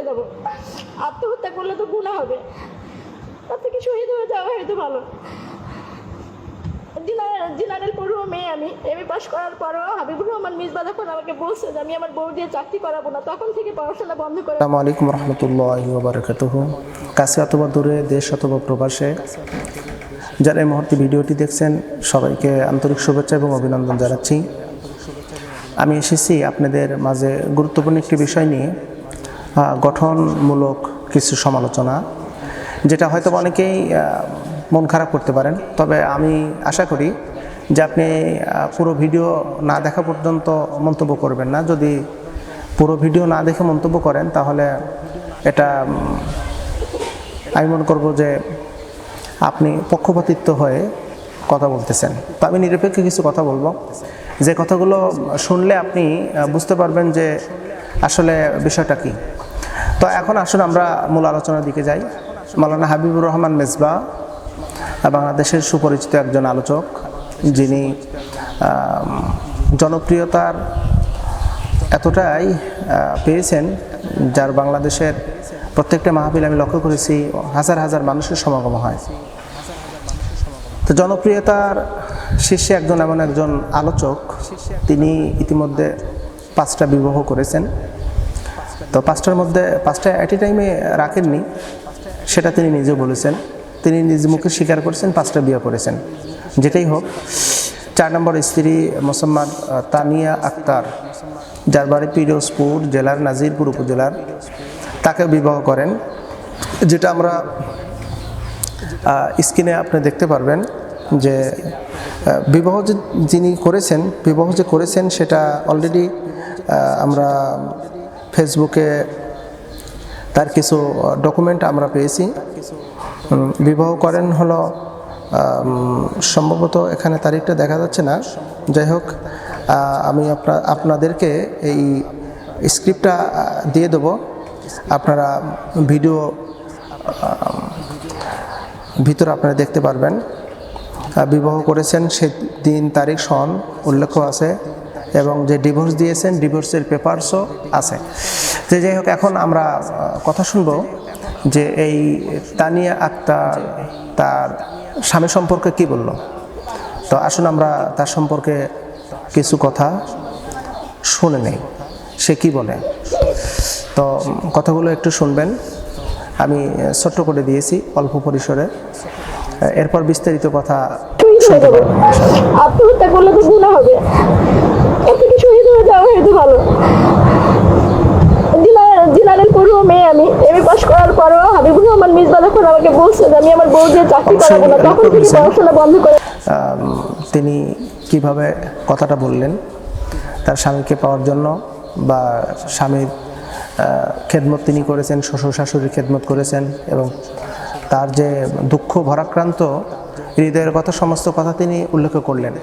হয়ে যাব। আত্মহত্যা করলে তো গুণা হবে। তার থেকে শহীদ হয়ে যাওয়া হয়তো ভালো। জেনারেল পড়ুয়া মেয়ে আমি। এমএ পাস করার পরও হাবিবুর রহমান মিসবা যখন আমাকে বলছে যে, আমি আমার বউ দিয়ে চাকরি করাবো না। তখন থেকে পড়াশোনা বন্ধ করে আসসালামু আলাইকুম রহমতুল্লাহ বারকাতুহ। কাছে অথবা দূরে, দেশ অথবা প্রবাসে, যারা এই মুহূর্তে ভিডিওটি দেখছেন, সবাইকে আন্তরিক শুভেচ্ছা এবং অভিনন্দন জানাচ্ছি। আমি এসেছি আপনাদের মাঝে গুরুত্বপূর্ণ একটি বিষয় নিয়ে। গঠনমূলক কিছু সমালোচনা, যেটা হয়তো অনেকেই মন খারাপ করতে পারেন। তবে আমি আশা করি যে আপনি পুরো ভিডিও না দেখা পর্যন্ত মন্তব্য করবেন না। যদি পুরো ভিডিও না দেখে মন্তব্য করেন, তাহলে এটা আমি মনে করব যে আপনি পক্ষপাতিত্ব হয়ে কথা বলতেছেন। তো আমি নিরপেক্ষ কিছু কথা বলব। যে কথাগুলো শুনলে আপনি বুঝতে পারবেন যে আসলে বিষয়টা কি। তো এখন আসুন আমরা মূল আলোচনার দিকে যাই। মাওলানা হাবিবুর রহমান মেজবা, বাংলাদেশের সুপরিচিত একজন আলোচক, যিনি জনপ্রিয়তার এতটাই পেয়েছেন, যার বাংলাদেশের প্রত্যেকটা মাহফিল আমি লক্ষ্য করেছি, হাজার হাজার মানুষের সমাগম হয়। তো জনপ্রিয়তার শীর্ষে একজন এমন একজন আলোচক, তিনি ইতিমধ্যে পাঁচটা বিবাহ করেছেন। তো পাঁচটার মধ্যে, পাঁচটা অ্যাট এ টাইমে রাখেননি। সেটা তিনি নিজে বলেছেন। তিনি নিজ মুখে স্বীকার করেছেন, পাঁচটা বিয়ে করেছেন। যেটাই হোক, চার নম্বর স্ত্রী মোসাম্মদ তানিয়া আক্তার, যার বাড়ি পিরোজপুর জেলার নাজিরপুর উপজেলার তাকে বিবাহ করেন। যেটা আমরা স্ক্রিনে আপনি দেখতে পারবেন যে বিবাহ যে যিনি করেছেন, বিবাহ যে করেছেন, সেটা অলরেডি আমরা ফেসবুকে তার কিছু ডকুমেন্ট আমরা পেয়েছি। বিবাহ করেন হলো সম্ভবত এখানে তারিখটা দেখা যাচ্ছে না। যাই হোক আমি আপনা, আপনাদেরকে এই স্ক্রিপ্টটা দিয়ে দেবো। আপনারা ভিডিও ভিতর আপনারা দেখতে পারবেন। বিবাহ করেছেন সে দিন তারিখ সন উল্লেখ আছে। এবং যে ডিভোর্স দিয়েছেন ডিভোর্সের পেপারসও আছে। যে যাই হোক, এখন আমরা কথা শুনব যে এই তানিয়া আক্তার তার স্বামী সম্পর্কে কি বলল। তো আসুন আমরা তার সম্পর্কে কিছু কথা শুনে নেই। সে কি বলে? তো কথাগুলো একটু শুনবেন। আমি ছোট্ট করে দিয়েছি অল্প পরিসরে। এরপর বিস্তারিত কথা আত্মহত্যা করলে তো গুণা হবে। তার থেকে শহীদ হয়ে যাওয়া হয়তো ভালো জেনারেল পড়ুয়া মেয়ে আমি। এমএ পাস করার পরও হাবিবুর রহমান মিসবা যখন আমাকে বলছে যে আমি আমার বউ দিয়ে চাকরি করাবো না। তখন থেকে পড়াশোনা বন্ধ করে তিনি কীভাবে কথাটা বললেন তার স্বামীকে পাওয়ার জন্য বা স্বামীর খেদমত তিনি করেছেন শ্বশুর শাশুড়ির খেদমত করেছেন এবং তার যে দুঃখ ভরাক্রান্ত হৃদয়ের কথা সমস্ত কথা তিনি উল্লেখ করলেন।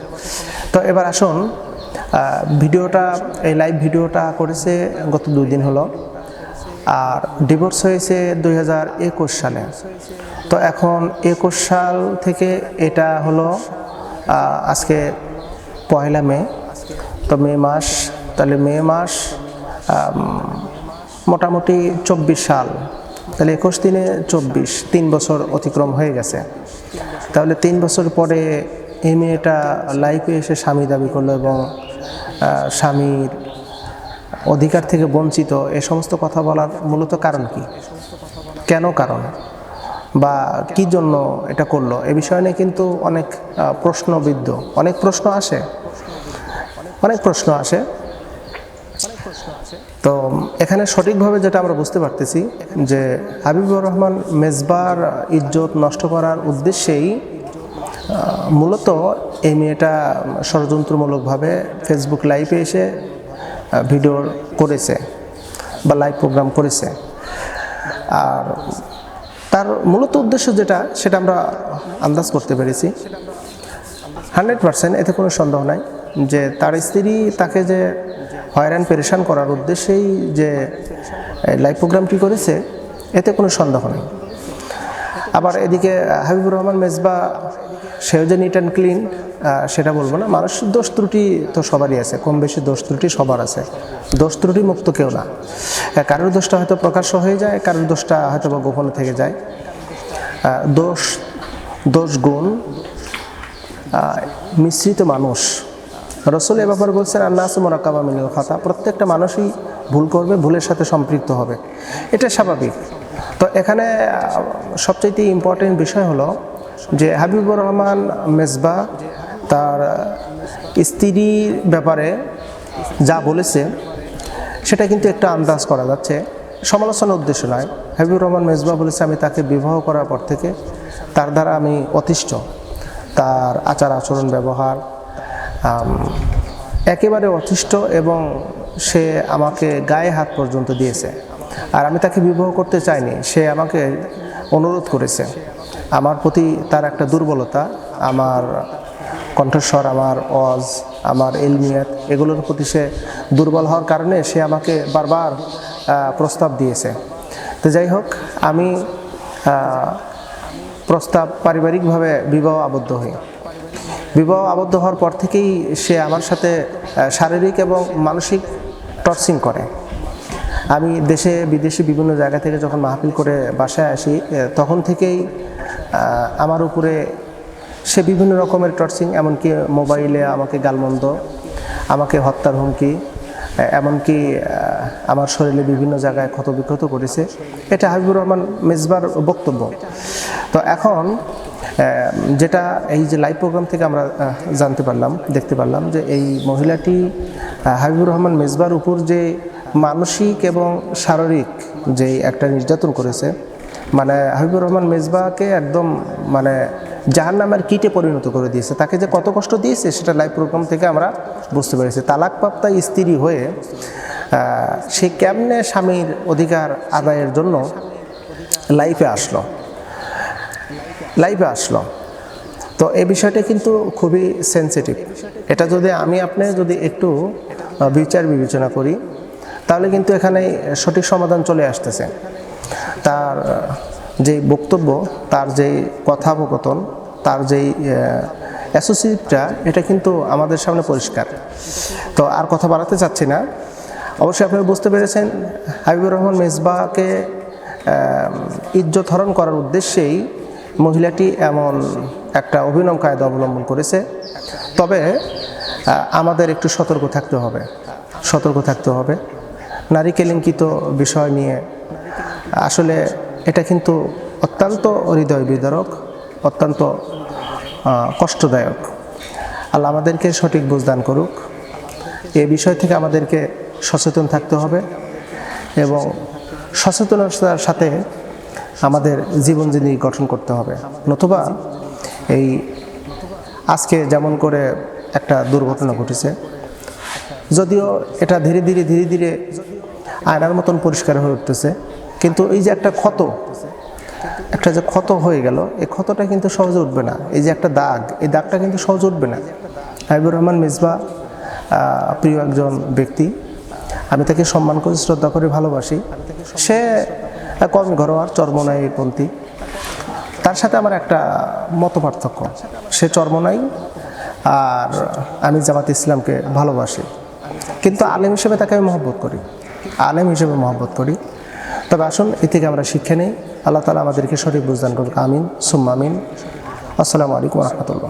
তো এবার আসুন ভিডিওটা, এই লাইভ ভিডিওটা করেছে গত দুই দিন হলো। আর ডিভোর্স হয়েছে দুই হাজার একুশ সালে। তো এখন একুশ সাল থেকে এটা হলো আজকে পয়লা মে। তো মে মাস, তাহলে মে মাস মোটামুটি চব্বিশ সাল। তাহলে একুশ দিনে চব্বিশ, তিন বছর অতিক্রম হয়ে গেছে। তাহলে তিন বছর পরে এই মেয়েটা লাইফে এসে স্বামী দাবি করল এবং স্বামীর অধিকার থেকে বঞ্চিত, এ সমস্ত কথা বলার মূলত কারণ কি? কেন কারণ? বা কি জন্য এটা করল? এ বিষয় নিয়ে কিন্তু অনেক প্রশ্নবিদ্ধ। অনেক প্রশ্ন আসে। অনেক প্রশ্ন আসে। তো এখানে সঠিকভাবে যেটা আমরা বুঝতে পারতেছি যে হাবিবুর রহমান মেজবার ইজ্জত নষ্ট করার উদ্দেশ্যেই মূলত এই মেয়েটা ষড়যন্ত্রমূলকভাবে ফেসবুক লাইভে এসে ভিডিও করেছে বা লাইভ প্রোগ্রাম করেছে। আর তার মূলত উদ্দেশ্য যেটা, সেটা আমরা আন্দাজ করতে পেরেছি। হান্ড্রেড পার্সেন্ট এতে কোনো সন্দেহ নাই যে তার স্ত্রী তাকে যে হয়রান, পেরেশান করার উদ্দেশ্যেই যে লাইভ প্রোগ্রামটি করেছে, এতে কোনো সন্দেহ নেই। আবার এদিকে হাবিবুর রহমান মেজবা সেও যে নিট অ্যান্ড ক্লিন সেটা বলব না। মানুষের দোষ ত্রুটি তো সবারই আছে। কম বেশি দোষ ত্রুটি সবার আছে। দোষ ত্রুটি মুক্ত কেউ না। কারোর দোষটা হয়তো প্রকাশ্য হয়ে যায়, কারোর দোষটা হয়তো বা গোপনে থেকে যায়। দোষ দোষ গুণ মিশ্রিত মানুষ। রসুল এ ব্যাপারে বলছেন, আন্নাস মোরাকাবা মিনিল খাতা প্রত্যেকটা মানুষই ভুল করবে, ভুলের সাথে সম্পৃক্ত হবে। এটা স্বাভাবিক। তো এখানে সবচাইতে ইম্পর্টেন্ট বিষয় হলো যে হাবিবুর রহমান মেজবা তার স্ত্রীর ব্যাপারে যা বলেছে, সেটা কিন্তু একটা আন্দাজ করা যাচ্ছে। সমালোচনার উদ্দেশ্য নয়। হাবিবুর রহমান মেজবা বলেছে, আমি তাকে বিবাহ করার পর থেকে তার দ্বারা আমি অতিষ্ঠ। তার আচার আচরণ, ব্যবহার একেবারে অতিষ্ঠ এবং সে আমাকে গায়ে হাত পর্যন্ত দিয়েছে। আর আমি তাকে বিবাহ করতে চাইনি। সে আমাকে অনুরোধ করেছে। আমার প্রতি তার একটা দুর্বলতা, আমার কণ্ঠস্বর, আমার অজ আমার এলমিয়াত এগুলোর প্রতি সে দুর্বল হওয়ার কারণে সে আমাকে বারবার প্রস্তাব দিয়েছে। তো যাই হোক, আমি প্রস্তাব পারিবারিকভাবে বিবাহ আবদ্ধ হই। বিবাহ আবদ্ধ হওয়ার পর থেকেই সে আমার সাথে শারীরিক এবং মানসিক টর্চিং করে। আমি দেশে, বিদেশে বিভিন্ন জায়গা থেকে যখন মাহফিল করে বাসায় আসি তখন থেকেই আমার উপরে সে বিভিন্ন রকমের টর্চিং, এমনকি মোবাইলে আমাকে গালমন্দ, আমাকে হত্যার হুমকি এমনকি আমার শরীরে বিভিন্ন জায়গায় ক্ষতবিক্ষত করেছে। এটা হাবিবুর রহমান মেজবার বক্তব্য। তো এখন যেটা এই যে লাইভ প্রোগ্রাম থেকে আমরা জানতে পারলাম, দেখতে পারলাম যে এই মহিলাটি হাবিবুর রহমান মেজবার উপর যে মানসিক এবং শারীরিক যে একটা নির্যাতন করেছে মানে হাবিবুর রহমান মেজবাকে একদম মানে জাহান নামের কিটে পরিণত করে দিয়েছে। তাকে যে কত কষ্ট দিয়েছে সেটা লাইভ প্রোগ্রাম থেকে আমরা বুঝতে পেরেছি। তালাকপ্রাপ্তা স্ত্রী হয়ে সে কেমনে স্বামীর অধিকার আদায়ের জন্য লাইফে আসলো? লাইভে আসলো। তো এই বিষয়টা কিন্তু খুবই সেন্সিটিভ এটা যদি আমি, আপনি যদি একটু বিচার বিবেচনা করি তাহলে কিন্তু এখানে সঠিক সমাধান চলে আসতেছে। তার যে বক্তব্য, তার যে কথাবকথন তার যেই অ্যাসোসিয়েটটা এটা কিন্তু আমাদের সামনে পরিষ্কার। তো আর কথা বাড়াতে চাচ্ছি না। অবশ্যই আপনারা বুঝতে পেরেছেন, হাবিবুর রহমান মেজবাকে ইজ্জত হরণ করার উদ্দেশ্যেই মহিলাটি এমন একটা অভিনব কায়দা অবলম্বন করেছে। তবে আমাদের একটু সতর্ক থাকতে হবে। সতর্ক থাকতে হবে। নারী কেলেঙ্কিত বিষয় নিয়ে, আসলে এটা কিন্তু অত্যন্ত হৃদয় বিদারক, অত্যন্ত কষ্টদায়ক। আল্লাহ আমাদেরকে সঠিক বুঝদান করুক। এ বিষয় থেকে আমাদেরকে সচেতন থাকতে হবে এবং সচেতনতার সাথে আমাদের জীবন জিনিস গঠন করতে হবে। নতুবা এই আজকে যেমন করে একটা দুর্ঘটনা ঘটেছে, যদিও এটা ধীরে ধীরে ধীরে ধীরে আয়নার মতন পরিষ্কার হয়ে উঠতেছে। কিন্তু এই যে একটা ক্ষত, একটা যে ক্ষত হয়ে গেল, এই ক্ষতটা কিন্তু সহজে উঠবে না। এই যে একটা দাগ, এই দাগটা কিন্তু সহজে উঠবে না। হাবিবুর রহমান মিসবা প্রিয় একজন ব্যক্তি, আমি তাকে সম্মান করি, শ্রদ্ধা করি, ভালোবাসি। সে কম ঘরোয়ার চর্মনাইপন্থী তার সাথে আমার একটা মত পার্থক্য। সে চর্মনাই আর আমি জামাত ইসলামকে ভালোবাসি। কিন্তু আলেম হিসেবে তাকে আমি মহব্বত করি। আলেম হিসেবে মহব্বত করি। তবে আসুন, এ থেকে আমরা শিক্ষা নেই। আল্লাহ তালা আমাদেরকে সঠিক বুঝদান করুক। আমিন। সুম্মামিন আসসালামু আলাইকুম রহমতুল্লাহ।